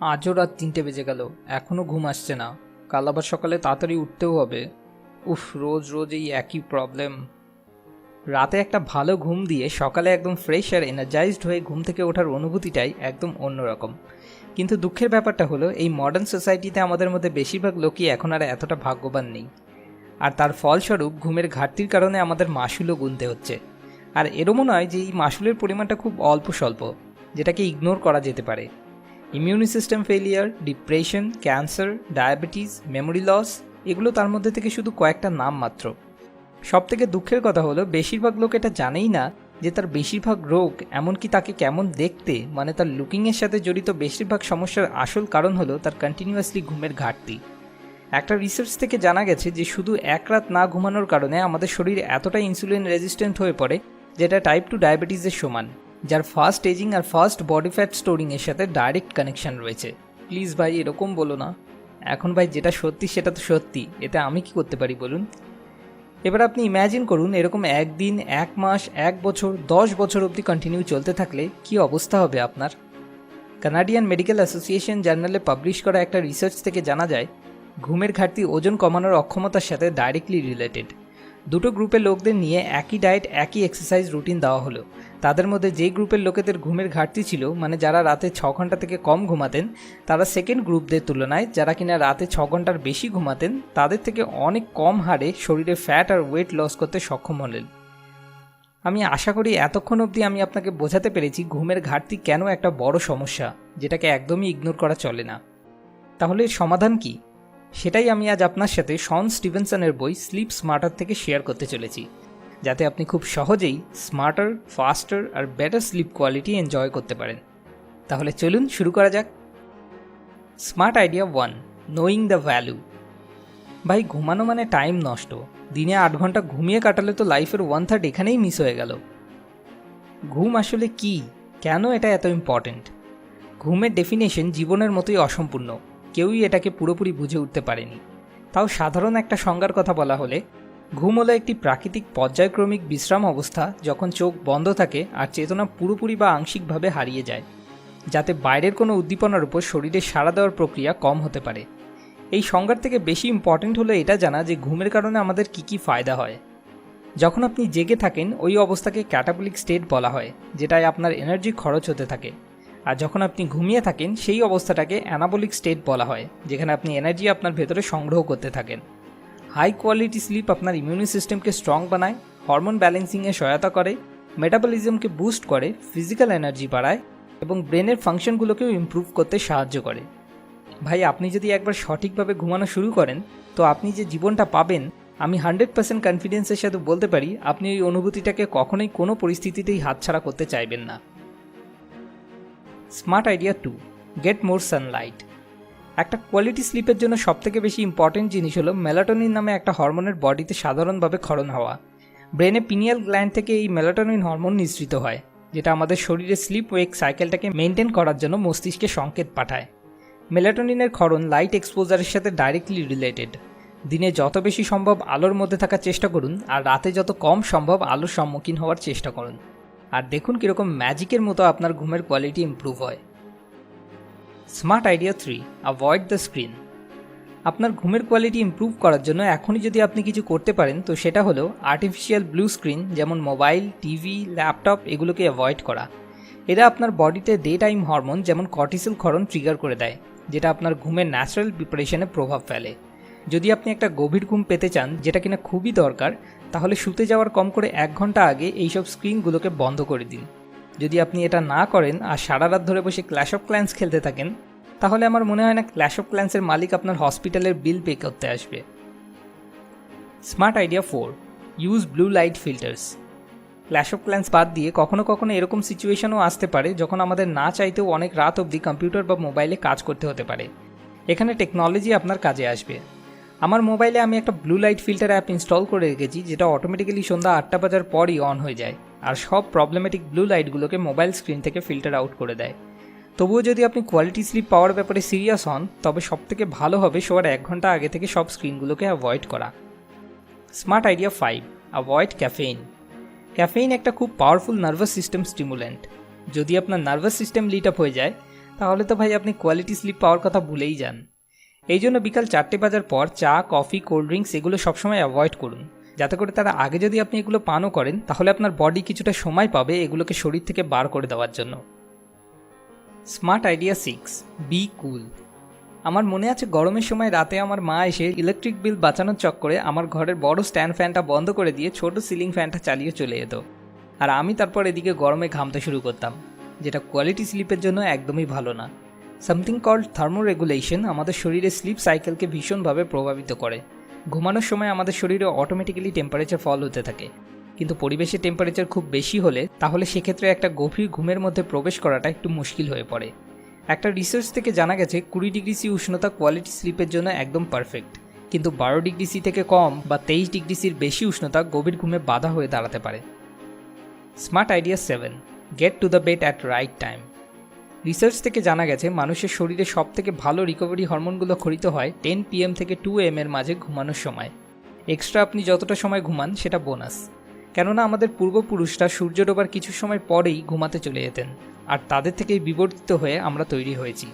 আজও রাত তিনটে বেজে গেল। এখনও ঘুম আসছে না। কাল আবার সকালে তাড়াতাড়ি উঠতেও হবে। উফ, রোজ রোজ এই একই প্রবলেম রাতে একটা ভালো ঘুম দিয়ে সকালে একদম ফ্রেশ আর এনার্জাইজড হয়ে ঘুম থেকে ওঠার অনুভূতিটাই একদম অন্যরকম। কিন্তু দুঃখের ব্যাপারটা হলো, এই মডার্ন সোসাইটিতে আমাদের মধ্যে বেশিরভাগ লোকই এখন আর এতটা ভাগ্যবান নেই। আর তার ফলস্বরূপ ঘুমের ঘাটতির কারণে আমাদের মাসুলও গুনতে হচ্ছে। আর এরমও নয় যে এই মাসুলের পরিমাণটা খুব অল্প স্বল্প যেটাকে ইগনোর করা যেতে পারে। Immune system failure depression cancer diabetes memory loss এগুলো তার মধ্যে থেকে শুধু কয়েকটা নাম মাত্র। সব থেকে দুঃখের কথা হলো, বেশিরভাগ লোক এটা জানেই না যে তার বেশিরভাগ রোগ এমনকি তাকে কেমন দেখতে মানে তার লুকিংয়ের সাথে জড়িত বেশিরভাগ সমস্যার আসল কারণ হলো তার কন্টিনিউয়াসলি ঘুমের ঘাটতি। একটা রিসার্চ থেকে জানা গেছে যে শুধু এক রাত না ঘুমানোর কারণে আমাদের শরীর এতটা ইনসুলিন রেজিস্ট্যান্ট হয়ে পড়ে, যেটা টাইপ টু ডায়াবেটিসের সমান। যার ফার্স্ট এজিং আর ফার্স্ট বডি ফ্যাট স্টোরিংয়ের সাথে ডাইরেক্ট কানেকশন রয়েছে। প্লিজ ভাই, এরকম বলো না। এখন ভাই, যেটা সত্যি, সেটা তো সত্যি। এতে আমি কি করতে পারি বলুন? এবার আপনি ইম্যাজিন করুন, এরকম একদিন, এক মাস, এক বছর, দশ বছর অবধি কন্টিনিউ চলতে থাকলে কি অবস্থা হবে আপনার? কানাডিয়ান মেডিকেল অ্যাসোসিয়েশন জার্নালে পাবলিশ করা একটা রিসার্চ থেকে জানা যায়, ঘুমের ঘাটতি ওজন কমানোর অক্ষমতার সাথে ডাইরেক্টলি রিলেটেড দুটো গ্রুপের লোকদের নিয়ে একই ডায়েট, একই এক্সারসাইজ রুটিন দেওয়া হলো। তাদের মধ্যে যেই গ্রুপের লোকেদের ঘুমের ঘাটতি ছিল মানে যারা রাতে ছ ঘণ্টা থেকে কম ঘুমাতেন, তারা সেকেন্ড গ্রুপদের তুলনায়, যারা কিনা রাতে ছ ঘণ্টার বেশি ঘুমাতেন, তাদের থেকে অনেক কম হারে শরীরে ফ্যাট আর ওয়েট লস করতে সক্ষম হলেন। আমি আশা করি এতক্ষণ অবধি আমি আপনাকে বোঝাতে পেরেছি ঘুমের ঘাটতি কেন একটা বড় সমস্যা, যেটাকে একদমই ইগনোর করা চলে না। তাহলে সমাধান কি? সেটাই আমি আজ আপনার সাথে শন স্টিভেনসনের বই স্লিপ স্মার্টার থেকে শেয়ার করতে চলেছি, যাতে আপনি খুব সহজেই স্মার্টার, ফাস্টার আর বেটার স্লিপ কোয়ালিটি এনজয় করতে পারেন। তাহলে চলুন শুরু করা যাক। Smart idea one knowing the value ভাই, ঘুমানো মানে টাইম নষ্ট। দিনে আট ঘণ্টা ঘুমিয়ে কাটালে তো লাইফের ওয়ান থার্ড এখানেই মিস হয়ে গেল। ঘুম আসলে কি? কেন এটা এত ইম্পর্ট্যান্ট ঘুমের ডেফিনেশন জীবনের মতোই অসম্পূর্ণ। কেউই এটাকে পুরোপুরি বুঝে উঠতে পারেনি। তাও সাধারণ একটা সংজ্ঞার কথা বলা হলে, ঘুম হলো একটি প্রাকৃতিক পর্যায়ক্রমিক বিশ্রাম অবস্থা যখন চোখ বন্ধ থাকে আর চেতনা পুরোপুরি বা আংশিকভাবে হারিয়ে যায়, যাতে বাইরের কোনো উদ্দীপনার উপর শরীরে সাড়া দেওয়ার প্রক্রিয়া কম হতে পারে। এই সংজ্ঞার থেকে বেশি ইম্পর্ট্যান্ট হলো এটা জানা যে ঘুমের কারণে আমাদের কী কী ফায়দা হয়। যখন আপনি জেগে থাকেন, ওই অবস্থাকে ক্যাটাবলিক স্টেট বলা হয়, যেটায় আপনার এনার্জি খরচ হতে থাকে। আর যখন আপনি ঘুমিয়ে থাকেন, সেই অবস্থাটাকে অ্যানাবলিক স্টেট বলা হয়, যেখানে আপনি এনার্জি আপনার ভেতরে সংগ্রহ করতে থাকেন। হাই কোয়ালিটি স্লিপ আপনার ইমিউনি সিস্টেমকে স্ট্রং বানায় হরমোন ব্যালেন্সিংয়ে সহায়তা করে মেটাবলিজমকে বুস্ট করে ফিজিক্যাল এনার্জি বাড়ায়, এবং ব্রেনের ফাংশনগুলোকেও ইমপ্রুভ করতে সাহায্য করে। ভাই, আপনি যদি একবার সঠিকভাবে ঘুমানো শুরু করেন, তো আপনি যে জীবনটা পাবেন, আমি হান্ড্রেড পার্সেন্ট কনফিডেন্সের সাথে বলতে পারি, আপনি এই অনুভূতিটাকে কখনোই কোনো পরিস্থিতিতেই হাতছাড়া করতে চাইবেন না। Smart idea two get more sunlight একটা কোয়ালিটি স্লিপের জন্য সবথেকে বেশি ইম্পর্টেন্ট জিনিস হলো মেলাটোনিন নামে একটা হরমোনের বডিতে সাধারণভাবে ক্ষরণ হওয়া। ব্রেনে পিনিয়াল গ্ল্যান্ড থেকে এই মেলাটোনিন হরমোন নিঃসৃত হয়, যেটা আমাদের শরীরে স্লিপ ওয়েক সাইকেলটাকে মেনটেন করার জন্য মস্তিষ্কে সংকেত পাঠায়। মেলাটোনিনের ক্ষরণ লাইট এক্সপোজারের সাথে ডাইরেক্টলি রিলেটেড দিনে যত বেশি সম্ভব আলোর মধ্যে থাকার চেষ্টা করুন, আর রাতে যত কম সম্ভব আলোর সম্মুখীন হওয়ার চেষ্টা করুন। আর দেখুন কীরকম ম্যাজিকের মতো আপনার ঘুমের কোয়ালিটি ইম্প্রুভ হয়। Smart idea three avoid the screen আপনার ঘুমের কোয়ালিটি ইম্প্রুভ করার জন্য এখনই যদি আপনি কিছু করতে পারেন, তো সেটা হলো আর্টিফিশিয়াল ব্লু স্ক্রিন যেমন মোবাইল টিভি ল্যাপটপ এগুলোকে অ্যাভয়েড করা। এরা আপনার বডিতে ডে টাইম হরমোন যেমন কর্টিসল ক্ষরণ ট্রিগার করে দেয়, যেটা আপনার ঘুমের ন্যাচারাল প্রিপারেশনে প্রভাব ফেলে। যদি আপনি একটা গভীর ঘুম পেতে চান, যেটা কিনা খুবই দরকার, তাহলে শুতে যাওয়ার কম করে এক ঘণ্টা আগে এইসব স্ক্রিনগুলোকে বন্ধ করে দিন। যদি আপনি এটা না করেন আর সারা রাত ধরে বসে ক্ল্যাশ অফ ক্ল্যান্স খেলতে থাকেন, তাহলে আমার মনে হয় না ক্ল্যাশ অফ ক্ল্যান্সের মালিক আপনার হসপিটালের বিল পে করতে আসবে। Smart idea four use blue light filters clash of clans বাদ দিয়ে কখনো কখনো এরকম সিচুয়েশনও আসতে পারে, যখন আমাদের না চাইতেও অনেক রাত অবধি কম্পিউটার বা মোবাইলে কাজ করতে হতে পারে। এখানে টেকনোলজি আপনার কাজে আসবে। আমার মোবাইলে আমি একটা blue light filter app install করে রেখেছি, যেটা অটোমেটিক্যালি সন্ধ্যা আটটা বাজার পরই অন হয়ে যায় আর সব প্রবলেমেটিক ব্লু লাইটগুলোকে মোবাইল স্ক্রিন থেকে ফিল্টার আউট করে দেয়। তবুও যদি আপনি কোয়ালিটি স্লিপ পাওয়ার ব্যাপারে সিরিয়াস হন, তবে সবথেকে ভালো হবে শোয়ার এক ঘণ্টা আগে থেকে সব স্ক্রিনগুলোকে অ্যাভয়েড করা। Smart idea five avoid caffeine caffeine একটা খুব পাওয়ারফুল নার্ভাস সিস্টেম স্টিমুলেন্ট যদি আপনার নার্ভাস সিস্টেম লিট আপ হয়ে যায়, তাহলে তো ভাই আপনি কোয়ালিটি স্লিপ পাওয়ার কথা ভুলেই যান। এই জন্য বিকাল চারটে বাজার পর চা, কফি, কোল্ড ড্রিঙ্কস এগুলো সবসময় অ্যাভয়েড করুন। যাতে করে তারা আগে যদি আপনি এগুলো পানও করেন, তাহলে আপনার বডি কিছুটা সময় পাবে এগুলোকে শরীর থেকে বার করে দেওয়ার জন্য। Smart idea six be cool আমার মনে আছে গরমের সময় রাতে আমার মা এসে ইলেকট্রিক বিল বাঁচানোর চক্করে আমার ঘরের বড় স্ট্যান্ড ফ্যানটা বন্ধ করে দিয়ে ছোট সিলিং ফ্যানটা চালিয়ে চলে যেত আর আমি তারপর এদিকে গরমে ঘামতে শুরু করতাম, যেটা কোয়ালিটি স্লিপের জন্য একদমই ভালো না। সামথিং কল্ড থার্মো রেগুলেশন আমাদের শরীরে স্লিপ সাইকেলকে ভীষণভাবে প্রভাবিত করে। ঘুমানোর সময় আমাদের শরীরে অটোমেটিক্যালি টেম্পারেচার ফল হতে থাকে। কিন্তু পরিবেশের টেম্পারেচার খুব বেশি হলে তাহলে সেক্ষেত্রে একটা গভীর ঘুমের মধ্যে প্রবেশ করাটা একটু মুশকিল হয়ে পড়ে। একটা রিসার্চ থেকে জানা গেছে, কুড়ি ডিগ্রি সি উষ্ণতা কোয়ালিটি স্লিপের জন্য একদম পারফেক্ট কিন্তু বারো ডিগ্রি সি থেকে কম বা তেইশ ডিগ্রি সির বেশি উষ্ণতা গভীর ঘুমে বাধা হয়ে দাঁড়াতে পারে। Smart idea seven get to the bed at right time research থেকে জানা গেছে, মানুষের শরীরে সব থেকে ভালো রিকভারি হরমোনগুলো খরিত হয় টেন পিএম থেকে টু এম এর মাঝে ঘুমানোর সময়। এক্সট্রা আপনি যতটা সময় ঘুমান, সেটা বোনাস কেননা আমাদের পূর্বপুরুষরা সূর্য ডোবার কিছু সময় পরেই ঘুমাতে চলে যেতেন, আর তাদের থেকেই বিবর্তিত হয়ে আমরা তৈরি হয়েছি।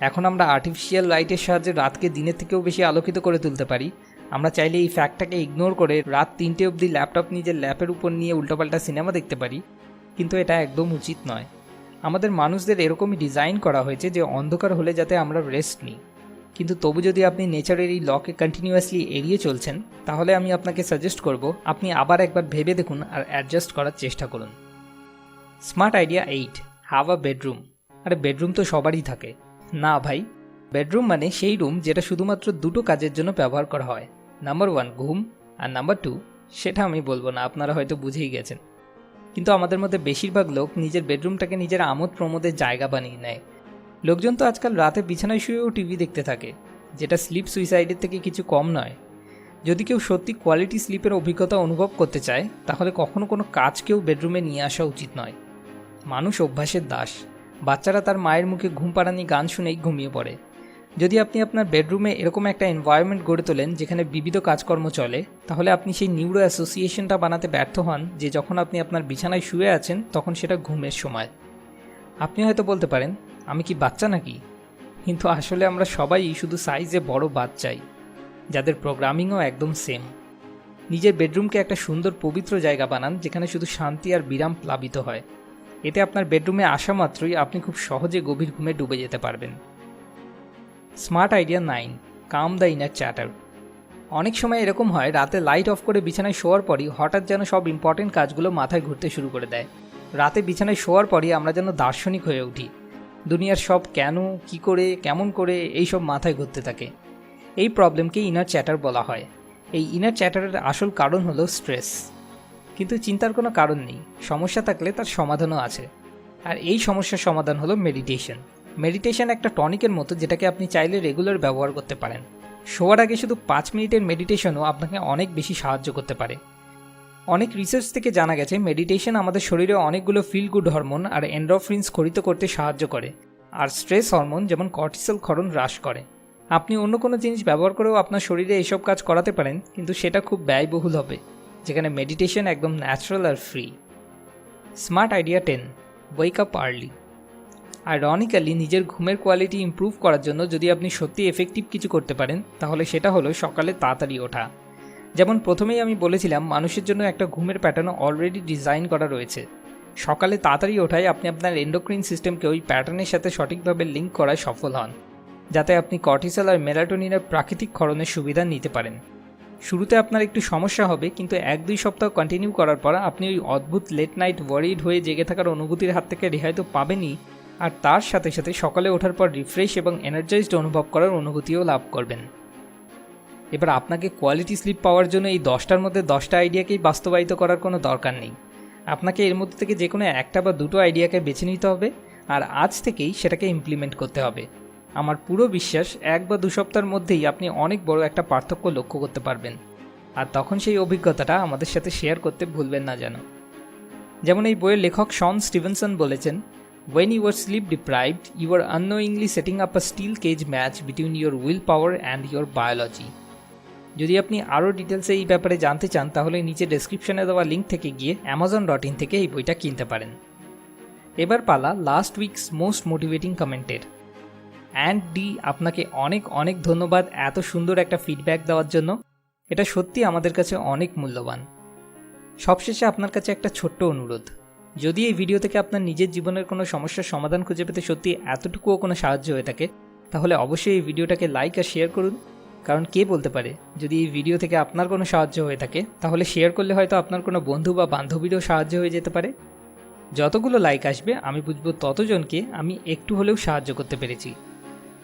এখন আমরা আর্টিফিশিয়াল লাইটের সাহায্যে রাতকে দিনের থেকেও বেশি আলোকিত করে তুলতে পারি। আমরা চাইলে এই ফ্যাক্টটাকে ইগনোর করে রাত তিনটে অবধি ল্যাপটপ নিজের ল্যাপের উপর নিয়ে উল্টোপাল্টা সিনেমা দেখতে পারি। কিন্তু এটা একদম উচিত নয়। আমাদের মানুষদের এরকমই ডিজাইন করা হয়েছে যে অন্ধকার হলে যাতে আমরা রেস্ট নিই। কিন্তু তবু যদি আপনি নেচারের এই লকে কন্টিনিউয়াসলি এড়িয়ে চলছেন, তাহলে আমি আপনাকে সাজেস্ট করব, আপনি আবার একবার ভেবে দেখুন আর অ্যাডজাস্ট করার চেষ্টা করুন। Smart idea eight have a bedroom আরে বেডরুম তো সবারই থাকে। না ভাই বেডরুম মানে সেই রুম যেটা শুধুমাত্র দুটো কাজের জন্য ব্যবহার করা হয়। নাম্বার ওয়ান ঘুম। আর নাম্বার টু সেটা আমি বলব না, আপনারা হয়তো বুঝেই গেছেন। কিন্তু আমাদের মধ্যে বেশিরভাগ লোক নিজের বেডরুমটাকে নিজের আমোদ প্রমোদের জায়গা বানিয়ে নেয়। লোকজন তো আজকাল রাতে বিছানায় শুয়েও টিভি দেখতে থাকে, যেটা স্লিপ সুইসাইডের থেকে কিছু কম নয়। যদি কেউ সত্যি কোয়ালিটি স্লিপের অভিজ্ঞতা অনুভব করতে চায়, তাহলে কখনো কোনো কাজকেও বেডরুমে নিয়ে আসা উচিত নয়। মানুষ অভ্যাসের দাস। বাচ্চারা তার মায়ের মুখে ঘুম পাড়ানি গান শুনেই ঘুমিয়ে পড়ে। যদি আপনি আপনার বেডরুমে এরকম একটা এনভায়রনমেন্ট গড়ে তোলেন যেখানে বিবিধ কাজকর্ম চলে, তাহলে আপনি সেই নিউরো অ্যাসোসিয়েশনটা বানাতে ব্যর্থ হন যে যখন আপনি আপনার বিছানায় শুয়ে আছেন, তখন সেটা ঘুমের সময়। আপনি হয়তো বলতে পারেন, আমি কি বাচ্চা নাকি? কিন্তু আসলে আমরা সবাই শুধু সাইজে বড় বাচ্চাই, যাদের প্রোগ্রামিংও একদম সেম নিজের বেডরুমকে একটা সুন্দর পবিত্র জায়গা বানান যেখানে শুধু শান্তি আর বিরাম প্লাবিত হয়। এতে আপনার বেডরুমে আসা মাত্রই আপনি খুব সহজে গভীর ঘুমে ডুবে যেতে পারবেন। Smart idea nine calm the inner chatter অনেক সময় এরকম হয়, রাতে লাইট অফ করে বিছানায় শোয়ার পরই হঠাৎ যেন সব ইম্পর্টেন্ট কাজগুলো মাথায় ঘুরতে শুরু করে দেয়। রাতে বিছানায় শোয়ার পরই আমরা যেন দার্শনিক হয়ে উঠি। দুনিয়ার সব কেন, কি করে, কেমন করে এই সব মাথায় ঘুরতে থাকে। এই প্রবলেমকে ইনার চ্যাটার বলা হয়। এই ইনার চ্যাটারের আসল কারণ হলো স্ট্রেস কিন্তু চিন্তার কোনো কারণ নেই, সমস্যা থাকলে তার সমাধানও আছে। আর এই সমস্যার সমাধান হলো মেডিটেশন মেডিটেশন একটা টনিকের মতো যেটাকে আপনি চাইলে রেগুলার ব্যবহার করতে পারেন। শোয়ার আগে শুধু পাঁচ মিনিটের মেডিটেশনও আপনাকে অনেক বেশি সাহায্য করতে পারে। অনেক রিসার্চ থেকে জানা গেছে মেডিটেশন আমাদের শরীরে অনেকগুলো ফিল গুড হরমোন আর এন্ড্রোফ্রিন্স খরিত করতে সাহায্য করে আর স্ট্রেস হরমোন যেমন কর্টিসল ক্ষরণ হ্রাস করে। আপনি অন্য কোনো জিনিস ব্যবহার করেও আপনার শরীরে এসব কাজ করাতে পারেন, কিন্তু সেটা খুব ব্যয়বহুল হবে, যেখানে মেডিটেশন একদম ন্যাচারাল আর free smart idea ten wake up early ironically নিজের ঘুমের কোয়ালিটি ইমপ্রুভ করার জন্য যদি আপনি সত্যি এফেক্টিভ কিছু করতে পারেন, তাহলে সেটা হলো সকালে তাড়াতাড়ি ওঠা। যেমন প্রথমেই আমি বলেছিলাম, মানুষের জন্য একটা ঘুমের প্যাটার্ন অলরেডি ডিজাইন করা রয়েছে। সকালে তাড়াতাড়ি ওঠায় আপনি আপনার এন্ডোক্রিন সিস্টেমকে ওই প্যাটার্নের সাথে সঠিকভাবে লিঙ্ক করায় সফল হন, যাতে আপনি কর্টিসল আর মেলাটোনিনের প্রাকৃতিক ক্ষরণের সুবিধা নিতে পারেন। শুরুতে আপনার একটু সমস্যা হবে, কিন্তু এক দুই সপ্তাহ কন্টিনিউ করার পর আপনি ওই অদ্ভুত লেট নাইট ওয়ারিড হয়ে জেগে থাকার অনুভূতির হাত থেকে রেহাই তো পাবেনই আর তার সাথে সাথে সকালে ওঠার পর রিফ্রেশ এবং এনার্জাইজড অনুভব করার অনুভূতিও লাভ করবেন। এবার আপনাকে কোয়ালিটি স্লিপ পাওয়ার জন্য এই দশটার মধ্যে দশটা আইডিয়াকেই বাস্তবায়িত করার কোনো দরকার নেই। আপনাকে এর মধ্যে থেকে যে কোনো একটা বা দুটো আইডিয়াকে বেছে নিতে হবে আর আজ থেকেই সেটাকে ইমপ্লিমেন্ট করতে হবে। আমার পুরো বিশ্বাস এক বা দু সপ্তাহের মধ্যেই আপনি অনেক বড় একটা পার্থক্য লক্ষ্য করতে পারবেন। আর তখন সেই অভিজ্ঞতাটা আমাদের সাথে শেয়ার করতে ভুলবেন না যেন। যেমন এই বইয়ের লেখক শন স্টিভেনসন বলেছেন When you are sleep deprived, you are unknowingly setting up a steel cage match between your willpower and your biology. যদি আপনি আরও ডিটেলসে এই ব্যাপারে জানতে চান তাহলে নিচে ডেসক্রিপশনে দেওয়া লিঙ্ক থেকে গিয়ে অ্যামাজন ডট ইন থেকে এই বইটা কিনতে পারেন। এবার পালা লাস্ট উইকস মোস্ট মোটিভেটিং কমেন্টের অ্যান্ড ডি আপনাকে অনেক অনেক ধন্যবাদ এত সুন্দর একটা ফিডব্যাক দেওয়ার জন্য। এটা সত্যি আমাদের কাছে অনেক মূল্যবান। সবশেষে আপনার কাছে একটা ছোট্ট অনুরোধ। যদি এই ভিডিও থেকে আপনার নিজের জীবনের কোনো সমস্যার সমাধান খুঁজে পেতে সত্যি এতটুকুও কোনো সাহায্য হয়ে থাকে, তাহলে অবশ্যই এই ভিডিওটাকে লাইক আর শেয়ার করুন। কারণ কে বলতে পারে, যদি এই ভিডিও থেকে আপনার কোনো সাহায্য হয়ে থাকে, তাহলে শেয়ার করলে হয়তো আপনার কোনো বন্ধু বা বান্ধবীরও সাহায্য হয়ে যেতে পারে। যতগুলো লাইক আসবে, আমি বুঝব ততজনকে আমি একটু হলেও সাহায্য করতে পেরেছি।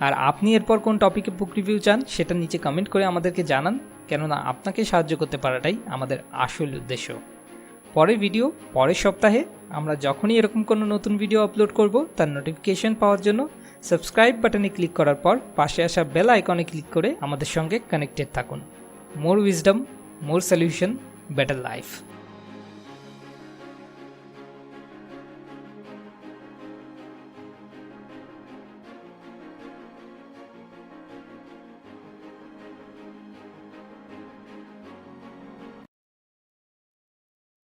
আর আপনি এরপর কোন টপিকে বুক রিভিউ চান, সেটা নিচে কমেন্ট করে আমাদেরকে জানান, কেননা আপনাকে সাহায্য করতে পারাটাই আমাদের আসল উদ্দেশ্য। পরের ভিডিও পরের সপ্তাহে আমরা যখনই এরকম কোনো নতুন ভিডিও আপলোড করব, তার নোটিফিকেশন পাওয়ার জন্য সাবস্ক্রাইব বাটনে ক্লিক করার পর পাশে আসা বেল আইকনে ক্লিক করে আমাদের সঙ্গে কানেক্টেড থাকুন। More wisdom more solution better life